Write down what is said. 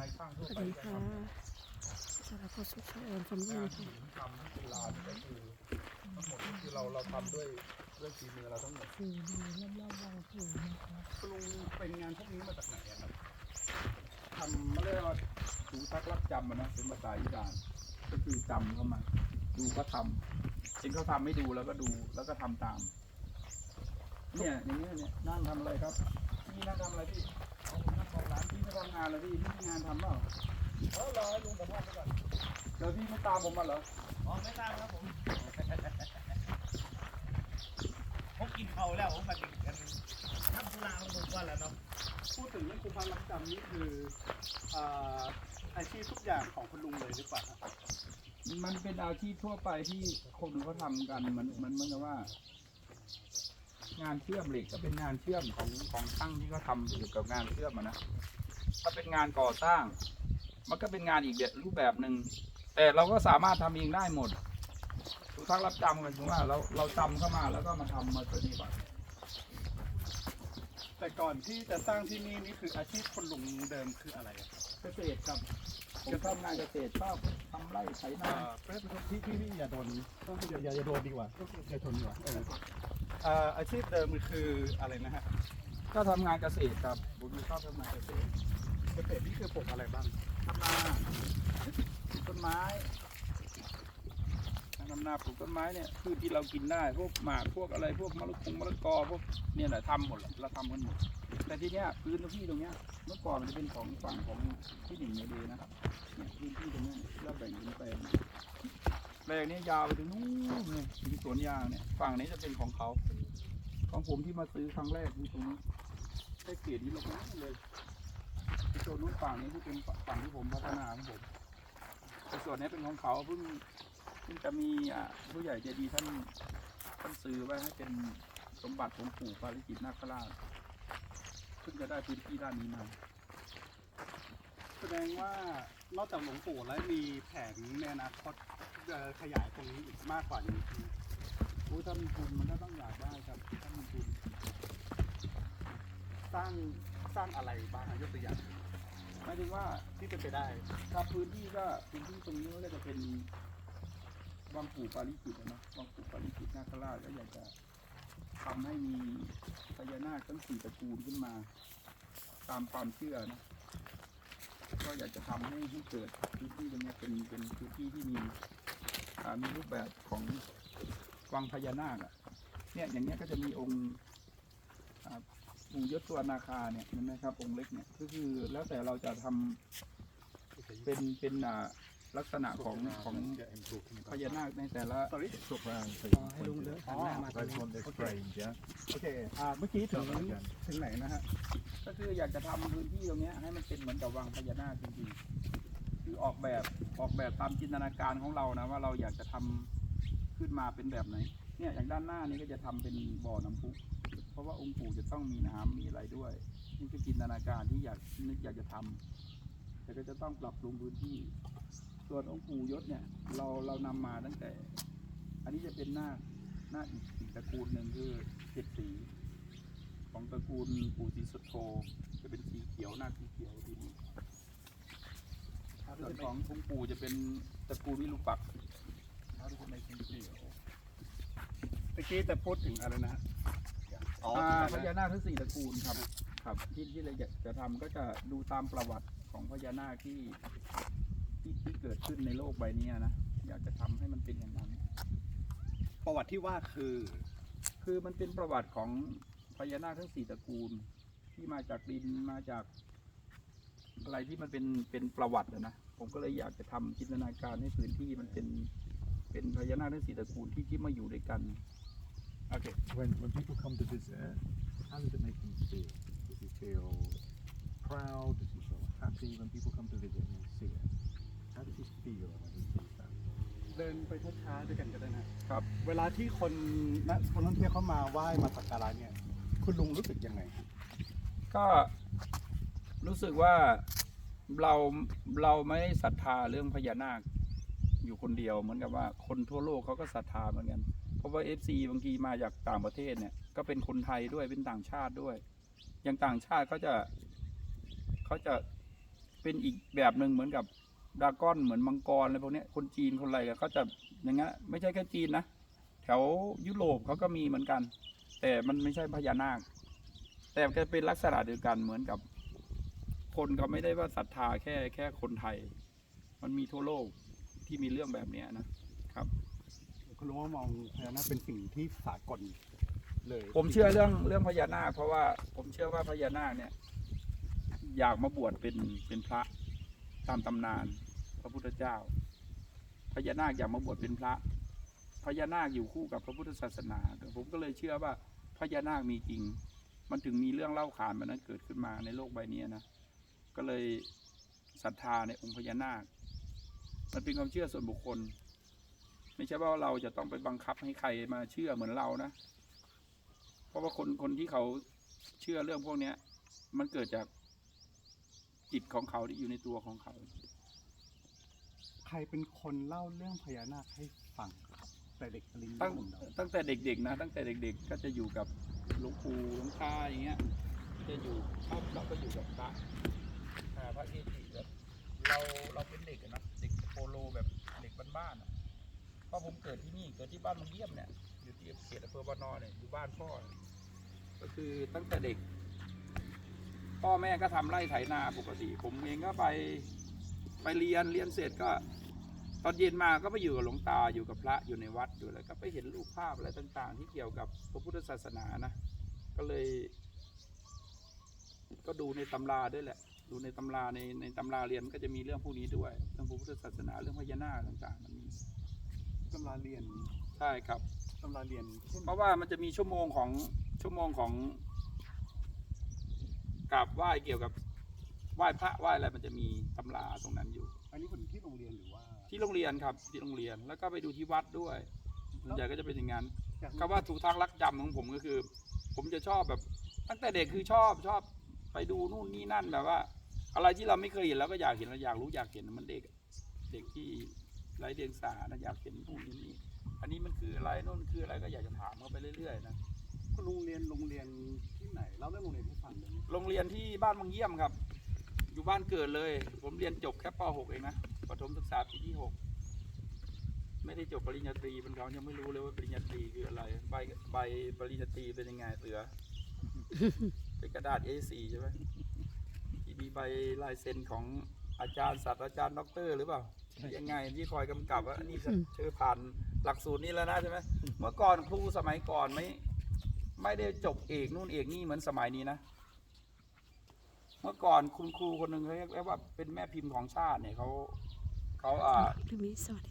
นายช่างทั่วสวัสไปดีจะค่ะสำหรับเข้าสู่ช่องแอนฟอมงาลี่นค่ะทำที่เป็นลานก็คือทั้งหมดก็คือเราเราทำด้วยด้วยฝีมือเราทั้งหมดคือดูรอบๆวางผืนนะครับคุณลุงเป็นงานพวกนี้มาจากไหนอะครับทำไม่ได้ว่าดูทักรับจำอะนะเป็นภาษาอีสานก็คือจำเข้ามา ดูก็ทำเองเขาทำไม่ดูแล้วก็ดูแล้วก็ทำตาม เนี่ยอย่างเงี้ยเนี่ยนั่งทำอะไรครับพี่นั่งทำอะไรพี่ ทำงานเลยพี่พี่มีงานทำเปล่าเออรอให้ลุงผมว่าไปก่อนเดี๋ยวพี่ไม่ตามผมมาเหรออ๋อไม่ทราบครับผมผมกินเขาวแล้วผมมากินกันทำธุระของผมก่อนแล้วเนาะพูดถึงเรื่องคุณพันรับจำนี่คืออ่าอาชีพทุกอย่างของคุณลุงเลยหรือเปล่าครับมันเป็นอาชีพทั่วไปที่คนเขาทำกันมันมันเหมือนกับว่า งานเชื่อมเหล็กก็เป็นงานเชื่อมของของช่างที่เขาทำเกี่ยวกับงานเชื่อมอะนะ ถ้าเป็นงานก่อสร้าง มันก็เป็นงานอีกแบบรูปแบบหนึ่งแต่เราก็สามารถทำเองได้หมดทุกทั้งรับจำกันถึงว่าเราเราจำเข้ามาแล้วก็มาทำมาปฏิบัติแต่ก่อนที่จะสร้างที่นี่นี่คืออาชีพคุณลุงเดิมคืออะไรอะครับเกษตรครับผมชอบงานเกษตรชอบทำไร่ไถนาอ่าเพื่อนที่ที่พี่อย่าโดนอย่าอย่าอย่าโดนดีกว่าอย่าชนดีกว่าเอออ่าอาชีพเดิมมันคืออะไรนะฮะก็ทำงานเกษตรครับผมชอบทำงานเกษตรเก ษตรนี่คือปลูกอะไรบ้างทำนาต้นไม้ทำนาปลูกต้นไม้เนี่ยพืชที่เรากินได้พวกหมากพวกอะไรพวกมะละกงมะละกอพวกเนี่ยแหละทำหมดเราทำกันหมด แต่ทีเนี้ยพื้นที่ตรงเนี้ยเมื่อก่อนมันจะเป็นของฝั่งของที่หนึ่งในเดนะครับเนี่ยพื้นที่ตรงเนี้ยเราแบ่งเป็นแปลงแปลงนี้ยาวไปถึงนู้นเลยถึงสวนยางเนี่ยฝั่งนี้จะเป็นของเขา ของผมที่มาซื้อครั้งแรกคือตรงนี้ใช้เกรดนี้ลงมาเลย ส่วนนู้นฝั่งนี้ที่เป็นฝั่งที่ผมพัฒนาของผมในส่วนนี้เป็นของเขาเพิ่งเพิ่งจะมีอ่าผู้ใหญ่ใจดีท่านท่านซื้อไว้ให้เป็นสมบัติของปู่ปาริจิตนาคราชเพิ่งจะได้พื้นที่ด้านนี้มาแสดงว่านอกจากหลวงปู่แล้วมีแผนในอนาคตจะขยายตรงนี้อีกมากกว่านี้คือโอ้ถ้ามีทุนมันก็ต้องอยากได้ครับถ้ามีทุนสร้างสร้างอะไรบ้างยกตัวอย่าง หมายถึงว่าที่เป็นไปได้ถ้าพื้นที่ก็พื้นที่ตรงนี้ก็จะเป็นวังปู่ปาริจิตนะนะวังปู่ปาริจิตนาคราชก็อยากจะทำให้มีพญานาคทั้งสี่ตระกูลขึ้นมา ตามความเชื่อนะก็อยากจะทำให้ให้เกิดพื้นที่ตรงนี้เป็นเป็นพื้นที่ที่มีมีรูปแบบของวังพญานาคอะเนี่ยอย่างเนี้ยก็จะมีองค์ ปู่ยศสวรรณาคาเนี่ยเห็นไหมครับองค์เล็กเนี่ยก็คือแล้วแต่เราจะทำเป็นเป็นอ่าลักษณะของของพญานาคในแต่ละ sorry ให้ลุงเดินหันหน้ามาทางนี้โอเคอ่าเมื่อกี้ถึง Something like that. ถึงไหนนะฮะก็คืออยากจะทำพื้นที่ตรงเนี้ยให้มันเป็นเหมือนกับวังพญานาคจริงๆคือออกแบบออกแบบตามจินตนาการของเรานะว่าเราอยากจะทำขึ้นมาเป็นแบบไหนเนี่ยอย่างด้านหน้านี้ก็จะทำเป็นบ่อน้ำพุ เพราะว่าองค์ปู่จะต้องมีน้ำมีอะไรด้วย นี่คือจินตนาการที่อยากนึกอยากจะทำแต่ก็จะต้องปรับปรุงพื้นที่ ส่วนองค์ปู่ยศเนี่ยเราเรานำมาตั้งแต่ อันนี้จะเป็นหน้าหน้าคอีกอีกตระกูลหนึ่งคือเจ็ดสีของตระกูลปู่ศรีสุโธจะเป็นสีเขียวหน้าคสีเขียวทีนี้ส่วนขององค์ปู่จะเป็นตระกูลวิรุปักษ์เขาจะเป็นสีเขียวเมื่อกี้แต่พูดถึงอะไรนะฮะ อ๋ออ่าถึพงไหนญานะนาคทั้งสี่ตระกูลครับ ครับที่ที่เราอยากจะทำก็จะดูตามประวัติของพญานาคที่ที่ที่เกิดขึ้นในโลกใบนี้นะอยากจะทำให้มันเป็นอย่างนั้น ประวัติที่ว่าคือคือมันเป็นประวัติของพญานาคทั้งสี่ตระกูล ที่มาจากดินมาจากอะไรที่มันเป็นเป็นประวัติอะนะผมก็เลยอยากจะทำจินตนาการให้พื้นที่มันเป็นเป็นพญานาคทั้งสี่ตระกูลที่ที่มาอยู่ด้วยกัน Okay. When when people come to visit, how does it make them feel? Does he feel proud? Does he feel happy when people come to visit and see it? How does he feel when he sees that? เดินไปช้าๆด้วยกันก็ได้นะครับ เวลาที่คนนะคนท่องเที่ยวเข้ามาไหว้มาสักการะเนี่ย คุณลุงรู้สึกยังไงก็รู้สึกว่าเราเราไม่ได้ศรัทธาเรื่องพญานาคอยู่คนเดียวเหมือนกับว่าคนทั่วโลกเขาก็ศรัทธาเหมือนกัน เพราะว่า FC บางทีมาจากต่างประเทศเนี่ย ก็เป็นคนไทยด้วยเป็นต่างชาติด้วย อย่างต่างชาติเขาจะเขาจะเป็นอีกแบบหนึ่งเหมือนกับดาก้อนเหมือนมังกรอะไรพวกนี้คนจีนคนอะไรก็จะอย่างเงั้นไม่ใช่แค่จีนนะแถวยุโรปเขาก็มีเหมือนกัน แต่มันไม่ใช่พญานาค แต่ก็เป็นลักษณะเดียวกันเหมือนกับ คนเขาไม่ได้ว่าศรัทธาแค่แค่คนไทย มันมีทั่วโลกที่มีเรื่องแบบเนี้ยนะคุ ณลุงว่ามองพญานาคเป็นสิ่งที่สากลเลยผมเชื่อเรื่องเรื่องพญานาคเพราะว่าผมเชื่อว่าพญานาคเนี่ย อยากมาบวชเป็นเป็นพระตามตำนาน พระพุทธเจ้า พญานาคอยากมาบวชเป็นพระ พญานาคอยู่คู่กับพระพุทธศาสนา ผมก็เลยเชื่อว่าพญานาคมีจริง มันถึงมีเรื่องเล่าขานแบบนั้นเกิดขึ้นมาในโลกใบนี้นะ ก็เลยศรัทธาในองค์พญานาค มันเป็นความเชื่อส่วนบุคคล ไม่ใช่ว่าเราจะต้องไปบังคับให้ใครมาเชื่อเหมือนเรานะ เพราะว่าคนคนที่เขาเชื่อเรื่องพวกเนี้ย มันเกิดจากจิตของเขาที่อยู่ในตัวของเขา ใครเป็นคนเล่าเรื่องพญานาคให้ฟังครับแต่เด็กลิงตั้งผมเดาตั้งแต่เด็กๆนะตั้งแต่เด็ก ๆ ก็จะอยู่กับหลวงปู่หลวงตาอย่างเงี้ยจะอยู่ชอบเราก็อยู่กับพระอ่าพระเกจิแบบเราเราเป็นเด็กอะนะเด็กโปโลแบบเด็กบ้านๆอะ เพราะผมเกิดที่นี่เกิดที่บ้านมังเยี่ยมเนี่ยอยู่ที่เขตอำเภอวานอเนี่ยอยู่บ้านพ่อ ก็คือตั้งแต่เด็ก พ่อแม่ก็ทำไร่ไถนาปกติ ผมเองก็ไปไปเรียนเรียนเสร็จก็ ตอนเย็นมาก็ไปอยู่กับหลวงตาอยู่กับพระอยู่ในวัดอยู่อะไรก็ไปเห็นรูปภาพอะไรต่าง ๆ ที่เกี่ยวกับพระพุทธศาสนานะก็เลย ก็ดูในตำราด้วยแหละ ดูในตำราในในตำราเรียนมันก็จะมีเรื่องพวกนี้ด้วยเรื่องพระพุทธศาสนาเรื่องพญานาคต่างๆมันมี ตำราเรียนใช่ครับ ตำราเรียนเช่นเพราะว่ามันจะมีชั่วโมงของชั่วโมงของกราบไหว้เกี่ยวกับไหว้พระไหว้อะไรมันจะมีตำราตรงนั้นอยู่ อันนี้คนที่โรงเรียนหรือว่าที่โรงเรียนครับที่โรงเรียนแล้วก็ไปดูที่วัดด้วยส่วนใหญ่ก็จะเป็นอย่างนั้นอยากรู้คำว่าถูกทางรักจำของผมก็คือ ผมจะชอบแบบ ตั้งแต่เด็กคือชอบชอบไปดูนู่นนี่นั่นแบบว่า อะไรที่เราไม่เคยเห็นเราก็อยากเห็นเราอยากรู้อยากเห็นมันเด็ก เด็กที่ ไร้เดียงสานะอยากเห็นนู่นนี่นี่อันนี้มันคืออะไรนู่นคืออะไรก็อยากจะถามเขาไปเรื่อยๆนะคุณลุงเรียนโรงเรียนที่ไหนเล่าเรื่องโรงเรียนให้ฟังเลยไหมโรงเรียนที่บ้านบางเยี่ยมครับ อยู่บ้านเกิดเลย ผมเรียนจบแค่ป .6 เองนะประถมศึกษาปีที่ 6 ไม่ได้จบปริญญาตรีเป็นเขายังไม่รู้เลยว่าปริญญาตรีคืออะไร ใบใบปริญญาตรีเป็นยังไงเสือเป็นกระดาษ A4 ใช่ไหมที่มีใบลายเซ็นของอาจารย์ศาสตราจารย์ด็อกเตอร์หรือเปล่า ยังไงที่คอยกำกับว่าอันนี้เธอผ่านหลักสูตรนี้แล้วนะใช่ไหมเมื่อก่อนครูสมัยก่อนไม่ ไม่ได้จบเอกนู่นเอกนี่เหมือนสมัยนี้นะ เมื่อก่อนคุณครูคนหนึ่งเขาเรียกว่าเป็นแม่พิมพ์ของชาติเนี่ยเขาเขาอ่าคลิปนี้สวัสดี